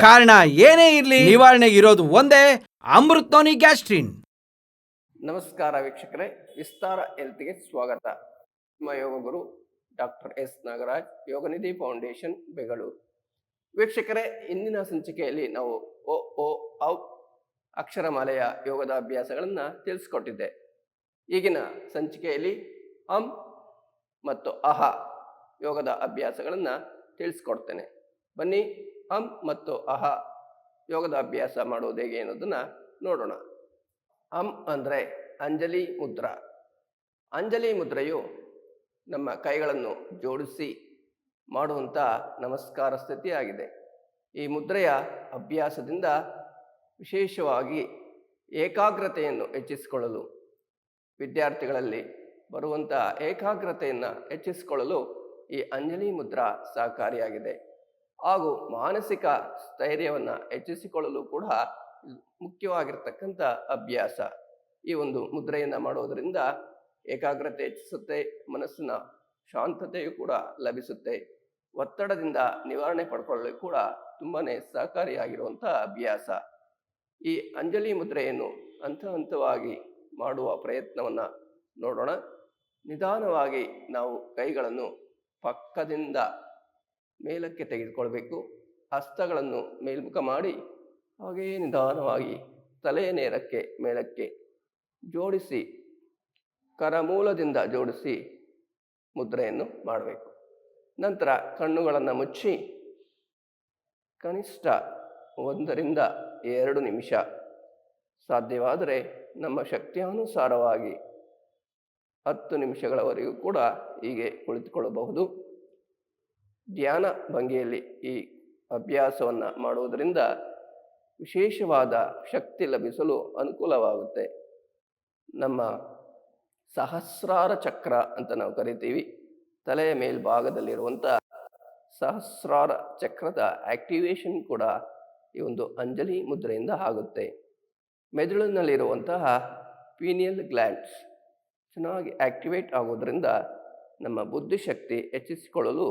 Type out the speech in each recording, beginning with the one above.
ಕಾರಣ ಏನೇ ಇರಲಿ ನಿವಾರಣೆಗೆ ಇರೋದು ಒಂದೇ ಅಮೃತೋನಿ ಗ್ಯಾಸ್ಟ್ರಿನ್. ನಮಸ್ಕಾರ ವೀಕ್ಷಕರೇ, ವಿಸ್ತಾರ ಹೆಲ್ತ್ಗೆ ಸ್ವಾಗತ. ನಿಮ್ಮ yoga guru doctor S Nagaraj Yoganidhi foundation, Bengaluru. ವೀಕ್ಷಕರೇ, ಇಂದಿನ ಸಂಚಿಕೆಯಲ್ಲಿ ನಾವು ಓ ಓ, ಔ ಅಕ್ಷರಮಾಲೆಯ ಯೋಗದ ಅಭ್ಯಾಸಗಳನ್ನು ತಿಳಿಸ್ಕೊಟ್ಟಿದ್ದೆ. ಈಗಿನ ಸಂಚಿಕೆಯಲ್ಲಿ ಅಂ ಮತ್ತು ಅಹ ಯೋಗದ ಅಭ್ಯಾಸಗಳನ್ನು ತಿಳಿಸ್ಕೊಡ್ತೇನೆ. ಬನ್ನಿ ಅಂ ಮತ್ತು ಅಹ ಯೋಗದ ಅಭ್ಯಾಸ ಮಾಡೋದು ಹೇಗೆ ಅನ್ನೋದನ್ನು ನೋಡೋಣ. ಅಂ ಅಂದರೆ ಅಂಜಲಿ ಮುದ್ರ. ಅಂಜಲಿ ಮುದ್ರೆಯು ನಮ್ಮ ಕೈಗಳನ್ನು ಜೋಡಿಸಿ ಮಾಡುವಂಥ ನಮಸ್ಕಾರ ಸ್ಥಿತಿಯಾಗಿದೆ ಈ ಮುದ್ರೆಯ ಅಭ್ಯಾಸದಿಂದ ವಿಶೇಷವಾಗಿ ಏಕಾಗ್ರತೆಯನ್ನು ಹೆಚ್ಚಿಸಿಕೊಳ್ಳಲು, ವಿದ್ಯಾರ್ಥಿಗಳಲ್ಲಿ ಬರುವಂಥ ಏಕಾಗ್ರತೆಯನ್ನು ಹೆಚ್ಚಿಸಿಕೊಳ್ಳಲು ಈ ಅಂಜಲಿ ಮುದ್ರಾ ಸಹಕಾರಿಯಾಗಿದೆ. ಹಾಗೂ ಮಾನಸಿಕ ಸ್ಥೈರ್ಯವನ್ನು ಹೆಚ್ಚಿಸಿಕೊಳ್ಳಲು ಕೂಡ ಮುಖ್ಯವಾಗಿರ್ತಕ್ಕಂಥ ಅಭ್ಯಾಸ. ಈ ಒಂದು ಮುದ್ರೆಯನ್ನು ಮಾಡೋದರಿಂದ ಏಕಾಗ್ರತೆ ಹೆಚ್ಚಿಸುತ್ತೆ, ಮನಸ್ಸಿನ ಶಾಂತತೆಯು ಕೂಡ ಲಭಿಸುತ್ತೆ. ಒತ್ತಡದಿಂದ ನಿವಾರಣೆ ಪಡ್ಕೊಳ್ಳಲು ಕೂಡ ತುಂಬಾ ಸಹಕಾರಿಯಾಗಿರುವಂಥ ಅಭ್ಯಾಸ. ಈ ಅಂಜಲಿ ಮುದ್ರೆಯನ್ನು ಹಂತ ಹಂತವಾಗಿ ಮಾಡುವ ಪ್ರಯತ್ನವನ್ನು ನೋಡೋಣ. ನಿಧಾನವಾಗಿ ನಾವು ಕೈಗಳನ್ನು ಪಕ್ಕದಿಂದ ಮೇಲಕ್ಕೆ ತೆಗೆದುಕೊಳ್ಬೇಕು. ಹಸ್ತಗಳನ್ನು ಮೇಲ್ಮುಖ ಮಾಡಿ ಹಾಗೆಯೇ ನಿಧಾನವಾಗಿ ತಲೆಯ ನೇರಕ್ಕೆ ಮೇಲಕ್ಕೆ ಜೋಡಿಸಿ, ಕರಮೂಲದಿಂದ ಜೋಡಿಸಿ ಮುದ್ರೆಯನ್ನು ಮಾಡಬೇಕು. ನಂತರ ಕಣ್ಣುಗಳನ್ನು ಮುಚ್ಚಿ, ಕನಿಷ್ಠ ಒಂದರಿಂದ ಎರಡು ನಿಮಿಷ ಸಾಧ್ಯವಾದರೆ ನಮ್ಮ ಶಕ್ತಿಯಾನುಸಾರವಾಗಿ ಹತ್ತು ನಿಮಿಷಗಳವರೆಗೂ ಕೂಡ ಹೀಗೆ ಕುಳಿತುಕೊಳ್ಳಬಹುದು. ಧ್ಯಾನ ಭಂಗಿಯಲ್ಲಿ ಈ ಅಭ್ಯಾಸವನ್ನು ಮಾಡುವುದರಿಂದ ವಿಶೇಷವಾದ ಶಕ್ತಿ ಲಭಿಸಲು ಅನುಕೂಲವಾಗುತ್ತೆ. ನಮ್ಮ ಸಹಸ್ರಾರ ಚಕ್ರ ಅಂತ ನಾವು ಕರಿತೀವಿ. ತಲೆಯ ಮೇಲ್ಭಾಗದಲ್ಲಿರುವಂಥ ಸಹಸ್ರಾರ ಚಕ್ರದ ಆಕ್ಟಿವೇಶನ್ ಕೂಡ ಈ ಒಂದು ಅಂಜಲಿ ಮುದ್ರೆಯಿಂದ ಆಗುತ್ತೆ. ಮೆದುಳಿನಲ್ಲಿರುವಂತಹ ಪೀನಿಯಲ್ ಗ್ಲ್ಯಾಂಡ್ಸ್ ಚೆನ್ನಾಗಿ ಆಕ್ಟಿವೇಟ್ ಆಗೋದ್ರಿಂದ ನಮ್ಮ ಬುದ್ಧಿಶಕ್ತಿ ಹೆಚ್ಚಿಸಿಕೊಳ್ಳಲು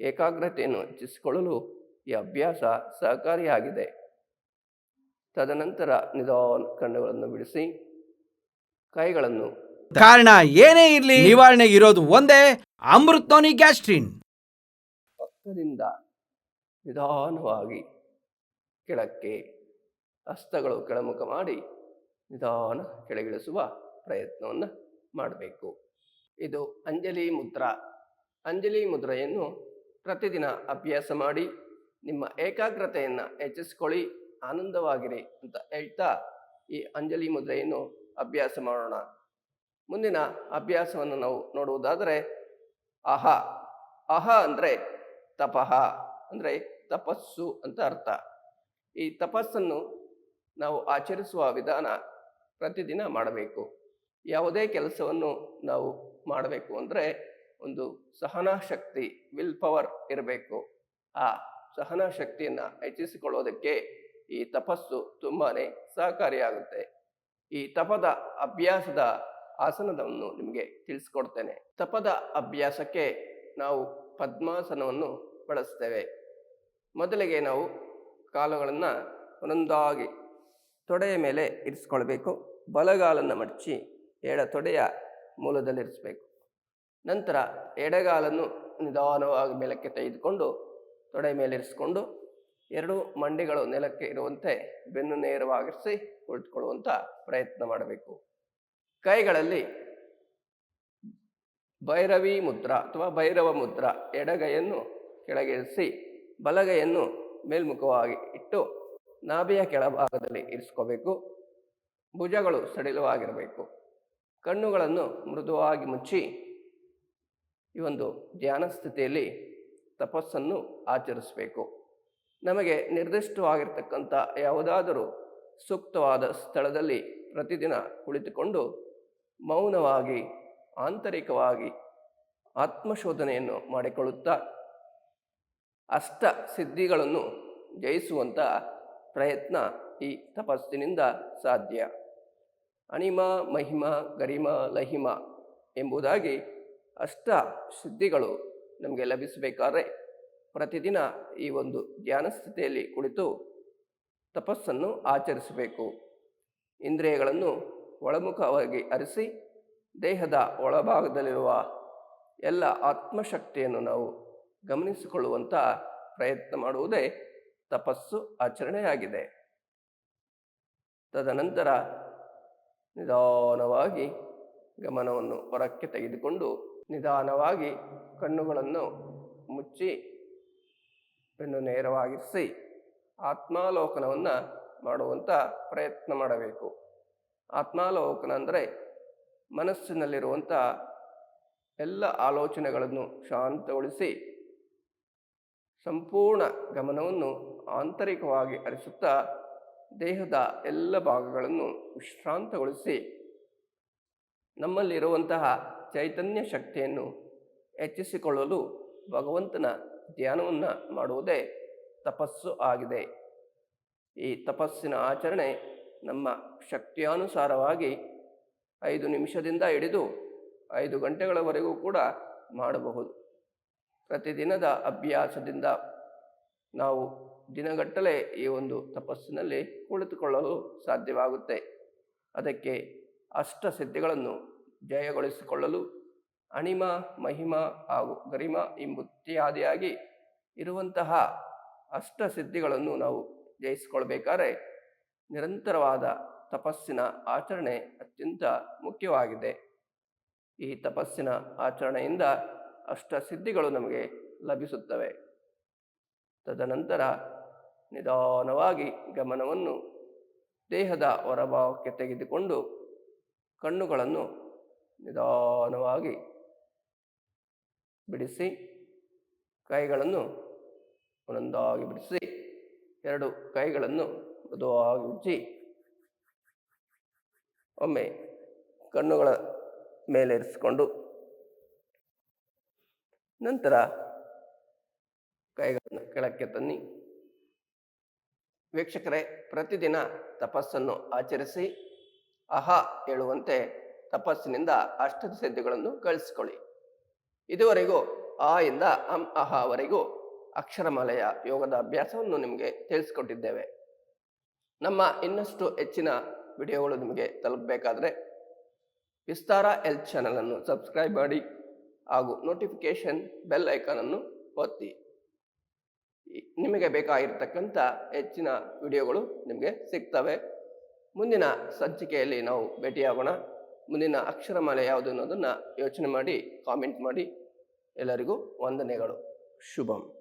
ಏಕಾಗ್ರತೆಯನ್ನು ಹೆಚ್ಚಿಸಿಕೊಳ್ಳಲು ಈ ಅಭ್ಯಾಸ ಸಹಕಾರಿಯಾಗಿದೆ. ತದನಂತರ ನಿಧಾನ ಕಣ್ಣುಗಳನ್ನು ಬಿಡಿಸಿ ಕೈಗಳನ್ನು ಕಾರಣ ಏನೇ ಇರಲಿ ನಿವಾರಣೆ ಇರೋದು ಒಂದೇ ಅಮೃತೋನಿ ಗ್ಯಾಸ್ಟ್ರಿನ್. ಪಕ್ಕದಿಂದ ನಿಧಾನವಾಗಿ ಕೆಳಕ್ಕೆ ಹಸ್ತಗಳು ಕೆಳಮುಖ ಮಾಡಿ ನಿಧಾನ ಕೆಳಗಿಳಿಸುವ ಪ್ರಯತ್ನವನ್ನು ಮಾಡಬೇಕು. ಇದು ಅಂಜಲಿ ಮುದ್ರಾ. ಅಂಜಲಿ ಮುದ್ರೆಯನ್ನು ಪ್ರತಿದಿನ ಅಭ್ಯಾಸ ಮಾಡಿ ನಿಮ್ಮ ಏಕಾಗ್ರತೆಯನ್ನು ಹೆಚ್ಚಿಸ್ಕೊಳ್ಳಿ, ಆನಂದವಾಗಿರಿ ಅಂತ ಹೇಳ್ತಾ ಈ ಅಂಜಲಿ ಮುದ್ರೆಯನ್ನು ಅಭ್ಯಾಸ ಮಾಡೋಣ. ಮುಂದಿನ ಅಭ್ಯಾಸವನ್ನು ನಾವು ನೋಡುವುದಾದರೆ ಅಹ. ಅಹ ಅಂದರೆ ತಪಃ ಅಂದರೆ ತಪಸ್ಸು ಅಂತ ಅರ್ಥ. ಈ ತಪಸ್ಸನ್ನು ನಾವು ಆಚರಿಸುವ ವಿಧಾನ ಪ್ರತಿದಿನ ಮಾಡಬೇಕು. ಯಾವುದೇ ಕೆಲಸವನ್ನು ನಾವು ಮಾಡಬೇಕು ಅಂದರೆ ಒಂದು ಸಹನಾ ಶಕ್ತಿ ವಿಲ್ ಪವರ್ ಇರಬೇಕು. ಆ ಸಹನಾ ಶಕ್ತಿಯನ್ನು ಹೆಚ್ಚಿಸಿಕೊಳ್ಳೋದಕ್ಕೆ ಈ ತಪಸ್ಸು ತುಂಬಾ ಸಹಕಾರಿಯಾಗುತ್ತೆ. ಈ ತಪದ ಅಭ್ಯಾಸದ ಆಸನವನ್ನು ನಿಮಗೆ ತಿಳಿಸ್ಕೊಡ್ತೇನೆ. ತಪದ ಅಭ್ಯಾಸಕ್ಕೆ ನಾವು ಪದ್ಮಾಸನವನ್ನು ಬಳಸ್ತೇವೆ. ಮೊದಲಿಗೆ ನಾವು ಕಾಲುಗಳನ್ನು ಒಂದೊಂದಾಗಿ ತೊಡೆಯ ಮೇಲೆ ಇರಿಸ್ಕೊಳ್ಬೇಕು. ಬಲಗಾಲನ್ನು ಮಡಚಿ, ಎಡ ತೊಡೆಯ ಮೂಲದಲ್ಲಿರಿಸಬೇಕು. ನಂತರ ಎಡಗಾಲನ್ನು ನಿಧಾನವಾಗಿ ಮೇಲಕ್ಕೆ ತೆಗೆದುಕೊಂಡು ತೊಡೆ ಮೇಲಿರಿಸಿಕೊಂಡು ಎರಡು ಮಂಡಿಗಳು ನೆಲಕ್ಕೆ ಇರುವಂತೆ ಬೆನ್ನು ನೇರವಾಗಿರಿಸಿ ಕುಳಿತುಕೊಳ್ಳುವಂಥ ಪ್ರಯತ್ನ ಮಾಡಬೇಕು. ಕೈಗಳಲ್ಲಿ ಭೈರವಿ ಮುದ್ರ ಅಥವಾ ಭೈರವ ಮುದ್ರ ಎಡಗೈಯನ್ನು ಕೆಳಗಿರಿಸಿ ಬಲಗೈಯನ್ನು ಮೇಲ್ಮುಖವಾಗಿ ಇಟ್ಟು ನಾಭಿಯ ಕೆಳಭಾಗದಲ್ಲಿ ಇರಿಸ್ಕೋಬೇಕು. ಭುಜಗಳು ಸಡಿಲವಾಗಿರಬೇಕು. ಕಣ್ಣುಗಳನ್ನು ಮೃದುವಾಗಿ ಮುಚ್ಚಿ ಈ ಒಂದು ಧ್ಯಾನ ಸ್ಥಿತಿಯಲ್ಲಿ ತಪಸ್ಸನ್ನು ಆಚರಿಸಬೇಕು. ನಮಗೆ ನಿರ್ದಿಷ್ಟವಾಗಿರ್ತಕ್ಕಂಥ ಯಾವುದಾದರೂ ಸೂಕ್ತವಾದ ಸ್ಥಳದಲ್ಲಿ ಪ್ರತಿದಿನ ಕುಳಿತುಕೊಂಡು ಮೌನವಾಗಿ, ಆಂತರಿಕವಾಗಿ ಆತ್ಮಶೋಧನೆಯನ್ನು ಮಾಡಿಕೊಳ್ಳುತ್ತಾ ಅಷ್ಟ ಸಿದ್ಧಿಗಳನ್ನು ಜಯಿಸುವಂಥ ಪ್ರಯತ್ನ ಈ ತಪಸ್ಸಿನಿಂದ ಸಾಧ್ಯ. ಅಣಿಮ, ಮಹಿಮ, ಗರಿಮ, ಲಹಿಮ ಎಂಬುದಾಗಿ ಅಷ್ಟ ಸಿದ್ಧಿಗಳು ನಮಗೆ ಲಭಿಸಬೇಕಾದ್ರೆ ಪ್ರತಿದಿನ ಈ ಒಂದು ಧ್ಯಾನ ಸ್ಥಿತಿಯಲ್ಲಿ ಕುಳಿತು ತಪಸ್ಸನ್ನು ಆಚರಿಸಬೇಕು. ಇಂದ್ರಿಯಗಳನ್ನು ಒಳಮುಖವಾಗಿ ಅರಿಸಿ ದೇಹದ ಒಳಭಾಗದಲ್ಲಿರುವ ಎಲ್ಲ ಆತ್ಮಶಕ್ತಿಯನ್ನು ನಾವು ಗಮನಿಸಿಕೊಳ್ಳುವಂಥ ಪ್ರಯತ್ನ ಮಾಡುವುದೇ ತಪಸ್ಸು ಆಚರಣೆಯಾಗಿದೆ. ತದನಂತರ ನಿಧಾನವಾಗಿ ಗಮನವನ್ನು ಹೊರಕ್ಕೆ ತೆಗೆದುಕೊಂಡು ನಿಧಾನವಾಗಿ ಕಣ್ಣುಗಳನ್ನು ಮುಚ್ಚಿ ಬೆನ್ನು ನೇರವಾಗಿರಿಸಿ ಆತ್ಮಾಲೋಕನವನ್ನು ಮಾಡುವಂಥ ಪ್ರಯತ್ನ ಮಾಡಬೇಕು. ಆತ್ಮಾಲೋಕನ ಅಂದರೆ ಮನಸ್ಸಿನಲ್ಲಿರುವಂಥ ಎಲ್ಲ ಆಲೋಚನೆಗಳನ್ನು ಶಾಂತಗೊಳಿಸಿ ಸಂಪೂರ್ಣ ಗಮನವನ್ನು ಆಂತರಿಕವಾಗಿ ಹರಿಸುತ್ತಾ ದೇಹದ ಎಲ್ಲ ಭಾಗಗಳನ್ನು ವಿಶ್ರಾಂತಗೊಳಿಸಿ ನಮ್ಮಲ್ಲಿರುವಂತಹ ಚೈತನ್ಯ ಶಕ್ತಿಯನ್ನು ಹೆಚ್ಚಿಸಿಕೊಳ್ಳಲು ಭಗವಂತನ ಧ್ಯಾನವನ್ನು ಮಾಡುವುದೇ ತಪಸ್ಸು ಆಗಿದೆ. ಈ ತಪಸ್ಸಿನ ಆಚರಣೆ ನಮ್ಮ ಶಕ್ತಿಯಾನುಸಾರವಾಗಿ ಐದು ನಿಮಿಷದಿಂದ ಹಿಡಿದು ಐದು ಗಂಟೆಗಳವರೆಗೂ ಕೂಡ ಮಾಡಬಹುದು. ಪ್ರತಿದಿನದ ಅಭ್ಯಾಸದಿಂದ ನಾವು ದಿನಗಟ್ಟಲೆ ಈ ಒಂದು ತಪಸ್ಸಿನಲ್ಲಿ ಕುಳಿತುಕೊಳ್ಳಲು ಸಾಧ್ಯವಾಗುತ್ತೆ. ಅದಕ್ಕೆ ಅಷ್ಟ ಸಿದ್ಧಿಗಳನ್ನು ಜಯಗೊಳಿಸಿಕೊಳ್ಳಲು ಅಣಿಮ, ಮಹಿಮ ಹಾಗೂ ಗರಿಮ ಎಂಬುತ್ಯಾದಿಯಾಗಿ ಇರುವಂತಹ ಅಷ್ಟ ಸಿದ್ಧಿಗಳನ್ನು ನಾವು ಜಯಿಸಿಕೊಳ್ಬೇಕಾದ್ರೆ ನಿರಂತರವಾದ ತಪಸ್ಸಿನ ಆಚರಣೆ ಅತ್ಯಂತ ಮುಖ್ಯವಾಗಿದೆ. ಈ ತಪಸ್ಸಿನ ಆಚರಣೆಯಿಂದ ಅಷ್ಟ ಸಿದ್ಧಿಗಳು ನಮಗೆ ಲಭಿಸುತ್ತವೆ. ತದನಂತರ ನಿಧಾನವಾಗಿ ಗಮನವನ್ನು ದೇಹದ ಹೊರಭಾವಕ್ಕೆ ತೆಗೆದುಕೊಂಡು ಕಣ್ಣುಗಳನ್ನು ನಿಧಾನವಾಗಿ ಬಿಡಿಸಿ, ಕೈಗಳನ್ನು ಒಂದೊಂದಾಗಿ ಬಿಡಿಸಿ, ಎರಡು ಕೈಗಳನ್ನು ಮೃದುವಾಗಿ ಉಜ್ಜಿ, ಒಮ್ಮೆ ಕಣ್ಣುಗಳ ಮೇಲೇರಿಸಿಕೊಂಡು ನಂತರ ಕೈಗಳನ್ನು ಕೆಳಕ್ಕೆ ತನ್ನಿ. ವೀಕ್ಷಕರೇ, ಪ್ರತಿದಿನ ತಪಸ್ಸನ್ನು ಆಚರಿಸಿ ಅಹ ಹೇಳುವಂತೆ ತಪಸ್ಸಿನಿಂದ ಅಷ್ಟದ ಸಿದ್ಧಿಗಳನ್ನು ಗಳಿಸಿಕೊಳ್ಳಿ. ಇದುವರೆಗೂ ಆ ಇಂದ ಅಂ ಅಹವರೆಗೂ ಅಕ್ಷರಮಾಲೆಯ ಯೋಗದ ಅಭ್ಯಾಸವನ್ನು ನಿಮಗೆ ತಿಳಿಸ್ಕೊಟ್ಟಿದ್ದೇವೆ. ನಮ್ಮ ಇನ್ನಷ್ಟು ಹೆಚ್ಚಿನ ವಿಡಿಯೋಗಳು ನಿಮಗೆ ತಲುಪಬೇಕಾದ್ರೆ ವಿಸ್ತಾರ ಹೆಲ್ತ್ ಚಾನಲನ್ನು ಸಬ್ಸ್ಕ್ರೈಬ್ ಮಾಡಿ ಹಾಗೂ ನೋಟಿಫಿಕೇಷನ್ ಬೆಲ್ ಐಕಾನನ್ನು ಒತ್ತಿ. ನಿಮಗೆ ಬೇಕಾಗಿರ್ತಕ್ಕಂಥ ಹೆಚ್ಚಿನ ವಿಡಿಯೋಗಳು ನಿಮಗೆ ಸಿಗ್ತವೆ. ಮುಂದಿನ ಸಂಚಿಕೆಯಲ್ಲಿ ನಾವು ಭೇಟಿಯಾಗೋಣ. ಮುಂದಿನ ಅಕ್ಷರಮಾಲೆ ಯಾವುದು ಅನ್ನೋದನ್ನು ಯೋಚನೆ ಮಾಡಿ ಕಾಮೆಂಟ್ ಮಾಡಿ ಎಲ್ಲರಿಗೂ ವಂದನೆಗಳು. ಶುಭಂ.